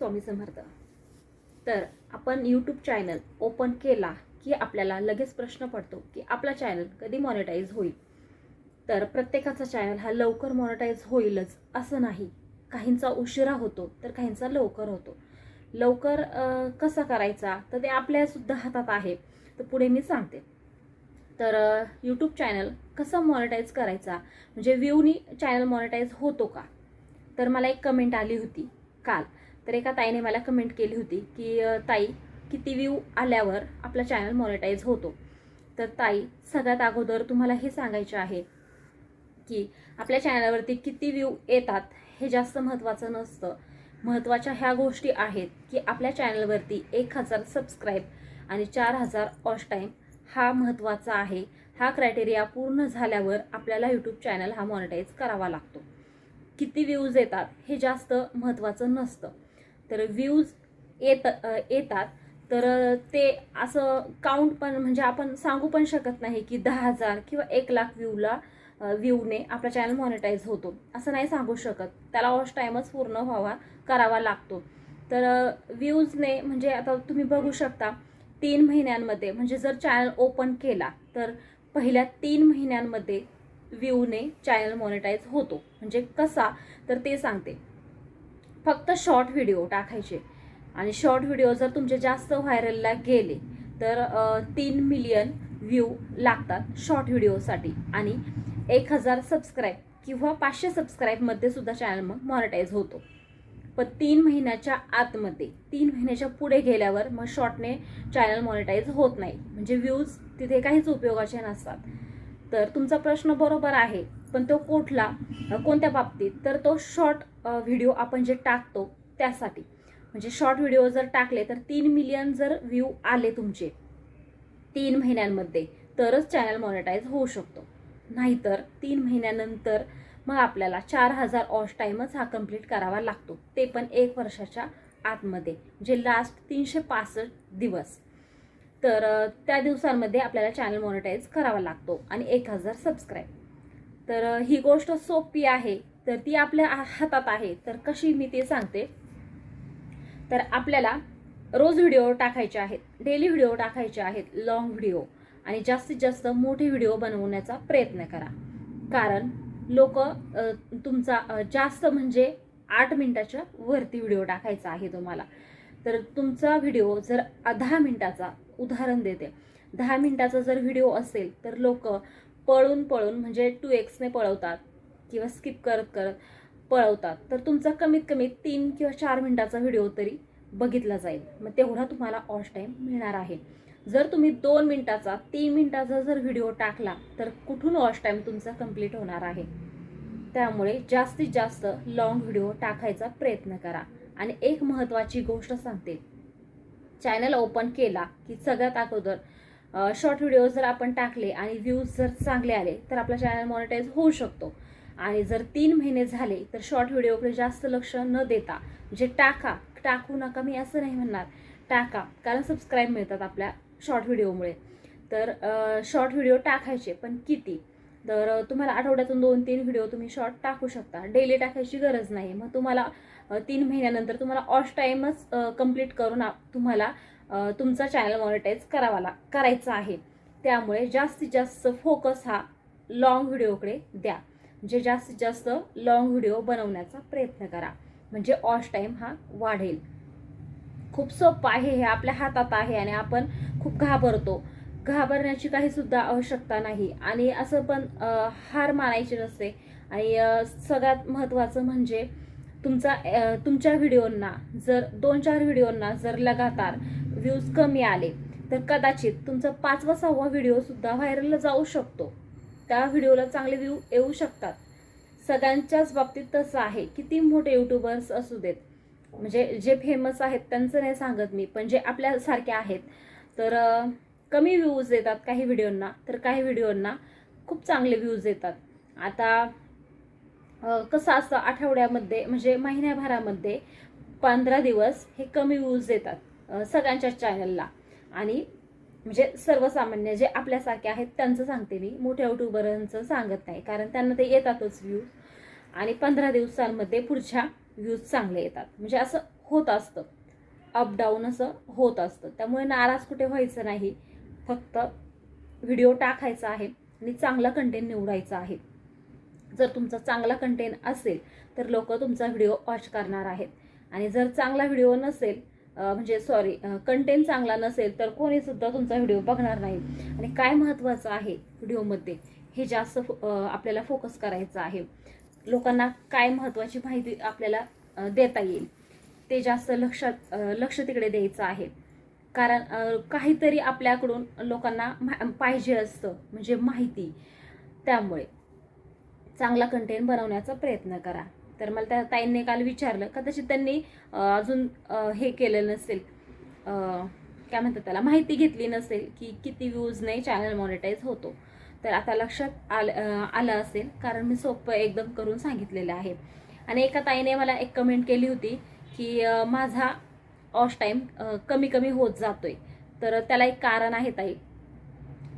स्वामी समर्थ. तर आपण YouTube channel open केला की आपल्याला लगेच प्रश्न पडतो की आपला चॅनल कधी मॉनिटाईज होईल. तर प्रत्येकाचा चॅनल हा लवकर मॉनिटाईज होईलच असं नाही. काहींचा उशिरा होतो तर काहींचा लवकर होतो. लवकर कसा करायचा? तर ते आपल्यासुद्धा हातात आहे. तर पुढे मी सांगते. तर यूट्यूब चॅनल कसं मॉनिटाईज करायचा? म्हणजे व्ह्यूनी चॅनल मॉनिटाईज होतो का? तर मला एक कमेंट आली होती काल. तर एका ताईने मला कमेंट केली होती की ताई किती व्ह्यू आल्यावर आपला चॅनल मॉनिटाईज होतो? तर ताई सगळ्यात अगोदर तुम्हाला हे सांगायचे आहे की आपल्या चॅनलवरती किती व्ह्यू येतात हे जास्त महत्त्वाचं नसतं. महत्त्वाच्या ह्या गोष्टी आहेत की आपल्या चॅनलवरती एक हजार सबस्क्राईब आणि चार हजार ऑश टाईम हा महत्त्वाचा आहे. हा क्रायटेरिया पूर्ण झाल्यावर आपल्याला यूट्यूब चॅनल हा मॉनिटाईज करावा लागतो. किती व्ह्यूज येतात हे जास्त महत्त्वाचं नसतं. तर व्ह्यूज येत येतात. तर ते असं काउंट पण म्हणजे आपण सांगू पण शकत नाही की दहा हजार किंवा एक लाख व्ह्यूला व्ह्यूने आपला चॅनल मॉनिटाईज होतो. असं नाही सांगू शकत. त्याला वॉश टाईमच पूर्ण व्हावा करावा लागतो. तर व्ह्यूजने म्हणजे आता तुम्ही बघू शकता तीन महिन्यांमध्ये म्हणजे जर चॅनल ओपन केला तर पहिल्या तीन महिन्यांमध्ये व्ह्यूने चॅनल मॉनिटाईज होतो. म्हणजे कसा? तर ते सांगते. फक्त शॉर्ट व्हिडिओ टाकायचे. आणि शॉर्ट व्हिडिओ जर तुमचे जास्त व्हायरलला गेले तर तीन मिलियन व्ह्यू लागतात शॉर्ट व्हिडिओसाठी आणि एक हजार सबस्क्राईब किंवा पाचशे सबस्क्राईबमध्ये सुद्धा चॅनल मग मॉनिटाईज होतो. पण तीन महिन्याच्या आतमध्ये तीन महिन्याच्या पुढे गेल्यावर मग शॉर्टने चॅनल मॉनिटाईज होत नाही. म्हणजे व्ह्यूज तिथे काहीच उपयोगाचे नसतात. तर तुमचा प्रश्न बरोबर आहे. पण तो कुठला कोणत्या बाबतीत तर तो शॉर्ट व्हिडिओ आपण जे टाकतो त्यासाठी. म्हणजे शॉर्ट व्हिडिओ जर टाकले तर तीन मिलियन जर व्ह्यू आले तुमचे तीन महिन्यांमध्ये तरच चॅनल मॉनिटाईज होऊ शकतो. नाहीतर तीन महिन्यानंतर मग आपल्याला चार हजार ऑश टाईमच हा कंप्लीट करावा लागतो. ते पण एक वर्षाच्या आतमध्ये जे लास्ट तीनशे पासष्ट दिवस. तर त्या दिवसांमध्ये आपल्याला चॅनल मॉनिटाईज करावा लागतो आणि एक हजार सबस्क्राईब तर ही गोष्ट सोपी आहे तर ती आपल्या हातात आहे. तर कशी मी ते सांगते. तर आपल्याला रोज व्हिडिओ टाकायचे आहेत डेली व्हिडिओ टाकायचे आहेत लॉंग व्हिडिओ आणि जास्तीत जास्त मोठे व्हिडिओ बनवण्याचा प्रयत्न करा. कारण लोक तुमचा जास्त म्हणजे आठ मिनिटाच्या वरती व्हिडिओ टाकायचा आहे तुम्हाला. तर तुमचा व्हिडिओ जर दहा मिनिटाचा उदाहरण देते. दहा मिनिटाचा जर व्हिडिओ असेल तर लोक पळून पळून म्हणजे टू एक्सने पळवतात किंवा स्किप करत करत पळवतात. तर तुमचा कमीत कमी तीन किंवा चार मिनटाचा व्हिडिओ तरी बघितला जाईल. मग तेवढा तुम्हाला ऑश टाईम मिळणार आहे. जर तुम्ही दोन मिनटाचा तीन मिनटाचा जर व्हिडिओ टाकला तर कुठून वॉच टाईम तुमचा कंप्लीट होणार आहे? त्यामुळे जास्तीत जास्त लॉंग व्हिडिओ टाकायचा प्रयत्न करा. आणि एक महत्त्वाची गोष्ट सांगते. चॅनल ओपन केला की सगळ्यात अगोदर शॉर्ट व्हिडिओ जर आपण टाकले आणि व्ह्यूज जर चांगले आले तर आपला चॅनल मॉनिटाईज होऊ शकतो. आणि जर तीन महिने झाले तर शॉर्ट व्हिडिओकडे जास्त लक्ष न देता म्हणजे टाका टाकू नका मी असं नाही म्हणणार. टाका कारण सबस्क्राईब मिळतात आपल्या शॉर्ट व्हिडिओमुळे तर शॉर्ट व्हिडिओ टाकायचे पण किती? तर तुम्हाला आठवड्यातून दोन तीन व्हिडिओ तुम्ही शॉर्ट टाकू शकता. डेली टाकायची गरज नाही. मग तुम्हाला तीन महिन्यानंतर तुम्हाला ऑफ टाईमच कंप्लीट करून तुम्हाला तुमचा चॅनल मॉनिटाईज करावा ला करायचा आहे. त्यामुळे जास्तीत जास्त फोकस हा लॉंग व्हिडिओकडे द्या. म्हणजे जास्तीत जास्त लॉंग व्हिडिओ बनवण्याचा प्रयत्न करा. म्हणजे ऑश टाईम हा वाढेल. खूप सोपं आहे हे. आपल्या हातात आहे आणि आपण खूप घाबरतो. घाबरण्याची काही सुद्धा आवश्यकता नाही. आणि असं पण हार मानायची नसते. आणि सगळ्यात महत्त्वाचं म्हणजे तुमचा तुमच्या व्हिडिओंना जर दोन चार व्हिडिओंना जर लगातार व्ह्यूज कमी आले तर कदाचित तुमचा पाचवा सहावा व्हिडिओ सुद्धा व्हायरलला जाऊ शकतो. त्या व्हिडिओला चांगले व्ह्यू येऊ शकतात. सगळ्यांच्याच बाबतीत तसं आहे किती मोठे युट्यूबर्स असू देत. म्हणजे जे फेमस आहेत त्यांचं नाही सांगत मी पण जे आपल्यासारखे आहेत तर कमी व्ह्यूज येतात काही व्हिडिओंना तर काही व्हिडिओंना खूप चांगले व्ह्यूज येतात आता कसं असतं आठवड्यामध्ये म्हणजे महिन्याभरामध्ये पंधरा दिवस हे कमी व्ह्यूज येतात सगळ्यांच्या सगळ्यांच्याच चॅनलला आणि म्हणजे सर्वसामान्य जे आपल्यासारखे आहेत त्यांचं सांगते मी. मोठ्या युट्यूबरांचं सांगत नाही. कारण त्यांना ते येतातच व्ह्यूज आणि पंधरा दिवसांमध्ये पुढच्या व्ह्यूज चांगले येतात. म्हणजे असं होत असतं. अपडाऊन असं होत असतं. त्यामुळे नाराज कुठे व्हायचं नाही. फक्त व्हिडिओ टाकायचा आहे आणि चांगला कंटेंट निवडायचा आहे. जर तुमचा चांगला कंटेंट असेल तर लोक तुमचा व्हिडिओ वॉच करणार आहेत. आणि जर चांगला व्हिडिओ नसेल म्हणजे सॉरी कंटेंट चांगला नसेल तर कोणीसुद्धा तुमचा व्हिडिओ बघणार नाही. आणि काय महत्त्वाचं आहे व्हिडिओमध्ये हे जास्त आपल्याला फोकस करायचं आहे. लोकांना काय महत्त्वाची माहिती आपल्याला देता येईल ते जास्त लक्षात लक्ष तिकडे द्यायचं आहे. कारण काहीतरी आपल्याकडून लोकांना पाहिजे असतं म्हणजे माहिती. त्यामुळे चांगला कंटेंट बनवण्याचा प्रयत्न करा. तर मला त्या ताईंनी काल विचारलं. कदाचित त्यांनी अजून हे केलं नसेल. काय म्हणतात त्याला माहिती घेतली नसेल की किती व्ह्यूजने चॅनल मॉनिटाईज होतो. तर आता लक्षात आलं आलं असेल कारण मी सोपं एकदम करून सांगितलेलं आहे. आणि एका ताईने मला एक कमेंट केली होती की माझा ऑश टाईम कमी कमी होत जातोय. तर त्याला एक कारण आहे ताई.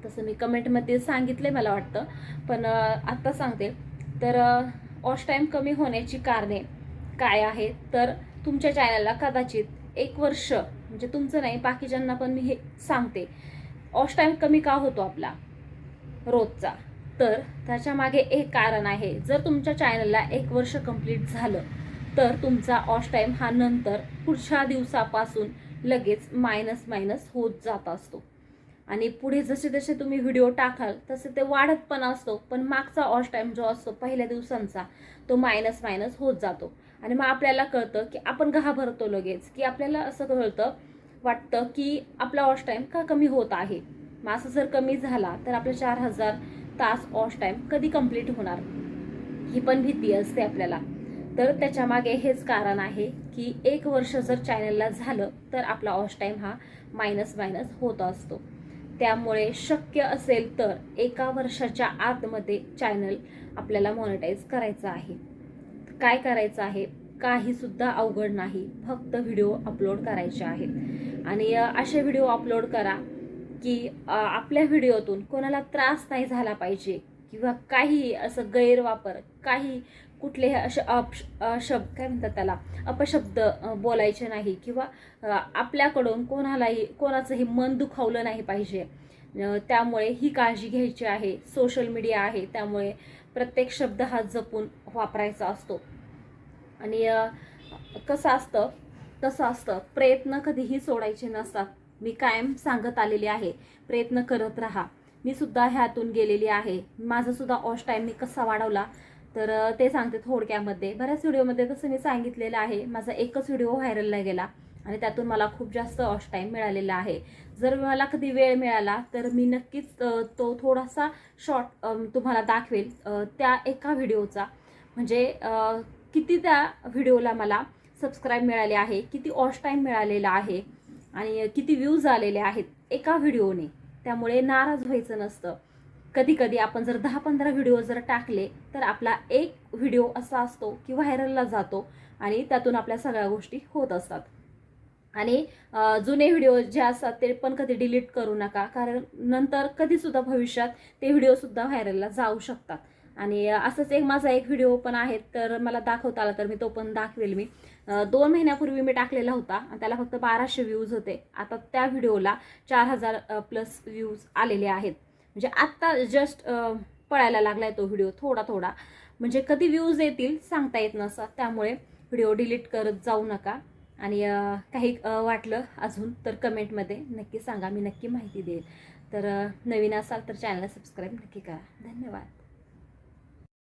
तसं मी कमेंटमध्ये सांगितले मला वाटतं. पण आत्ता सांगते. तर वॉच टाईम कमी होण्याची कारणे काय आहेत? तर तुमच्या चॅनलला कदाचित एक वर्ष म्हणजे तुमचं नाही बाकीच्यांना पण मी हे सांगते. वॉच टाईम कमी का होतो आपला? रोजचा. तर त्याच्यामागे एक कारण आहे जर तुमच्या चॅनलला एक वर्ष कंप्लीट झालं तर तुमचा ऑश टाईम हा नंतर पुढच्या दिवसापासून लगेच मायनस मायनस होत जात असतो. आणि पुढे जसे जसे तुम्ही व्हिडिओ टाकाल तसे ते वाढत पण असतो. पण मागचा ऑश टाईम जो असतो पहिल्या दिवसांचा तो मायनस मायनस होत जातो. आणि मग आपल्याला कळतं की आपण घाबरतो लगेच. की आपल्याला असं कळतं वाटतं की आपला ऑश टाईम का कमी होत आहे? मग असं जर कमी झाला तर आपला चार हजार तास ऑश टाईम कधी कंप्लीट होणार? ही पण भीती असते आपल्याला. तर त्याच्यामागे हेच कारण आहे की एक वर्ष जर चॅनलला झालं तर आपला ऑश टाईम हा मायनस मायनस होत असतो. त्यामुळे शक्य असेल तर एका वर्षाच्या आतमध्ये चॅनल आपल्याला मॉनिटाईज करायचं आहे. काय करायचं आहे? काही सुद्धा अवघड नाही. फक्त व्हिडिओ अपलोड करायचे आहेत. आणि असे व्हिडिओ अपलोड करा की आपल्या व्हिडिओतून कोणाला त्रास नाही झाला पाहिजे किंवा काही असं गैरवापर काही कुठलेही असे अप शब्द काय म्हणतात त्याला? अपशब्द बोलायचे नाही किंवा आपल्याकडून कोणालाही कोणाचंही मन दुखावलं नाही पाहिजे. त्यामुळे ही काळजी घ्यायची आहे. सोशल मीडिया आहे त्यामुळे प्रत्येक शब्द हा जपून वापरायचा असतो. आणि कसं असतं कसं असतं. प्रयत्न कधीही सोडायचे नसतात. मी कायम सांगत आलेली आहे प्रयत्न करत राहा. मी सुद्धा ह्यातून गेलेली आहे. माझा सुद्धा ऑश टाईम मी कसा वाढवला? तर ते सांगते थोडक्यामध्ये. बऱ्याच व्हिडिओमध्ये तसं मी सांगितलेलं आहे. माझा एकच व्हिडिओ व्हायरलला गेला आणि त्यातून मला खूप जास्त ऑश टाईम मिळालेला आहे. जर मला कधी वेळ मिळाला तर मी नक्कीच तो थोडासा शॉर्ट तुम्हाला दाखवेल त्या एका व्हिडिओचा. म्हणजे किती त्या व्हिडिओला मला सबस्क्राईब मिळाले आहे किती ऑश टाईम मिळालेला आहे आणि किती व्ह्यूज आलेले आहेत एका व्हिडिओने. त्यामुळे नाराज व्हायचं नसतं. कधी कधी आपण जर दहा पंधरा व्हिडिओ जर टाकले तर आपला एक व्हिडिओ असा असतो की व्हायरलला जातो आणि त्यातून आपल्या सगळ्या गोष्टी होत असतात. आणि जुने व्हिडिओ जे असतात ते पण कधी डिलीट करू नका कारण नंतर कधीसुद्धा भविष्यात ते व्हिडिओसुद्धा व्हायरलला जाऊ शकतात. आणि असंच एक माझा एक व्हिडिओ पण आहे तर मला दाखवता आला तर मी तो पण दाखवेल मी. दोन महिन्यापूर्वी मी टाकलेला होता आणि त्याला फक्त बाराशे व्ह्यूज होते. आता त्या व्हिडिओला चार हजार प्लस व्ह्यूज आलेले आहेत. म्हणजे आत्ता जस्ट पळायला लागलाय तो व्हिडिओ थोडा थोडा. म्हणजे कधी व्ह्यूज येतील सांगता येत नसतात त्यामुळे व्हिडिओ डिलीट करत जाऊ नका. आणि काही वाटलं अजून तर कमेंटमध्ये नक्की सांगा. मी नक्की माहिती देईल तर नवीन असाल तर चॅनलला सबस्क्राईब नक्की करा. धन्यवाद.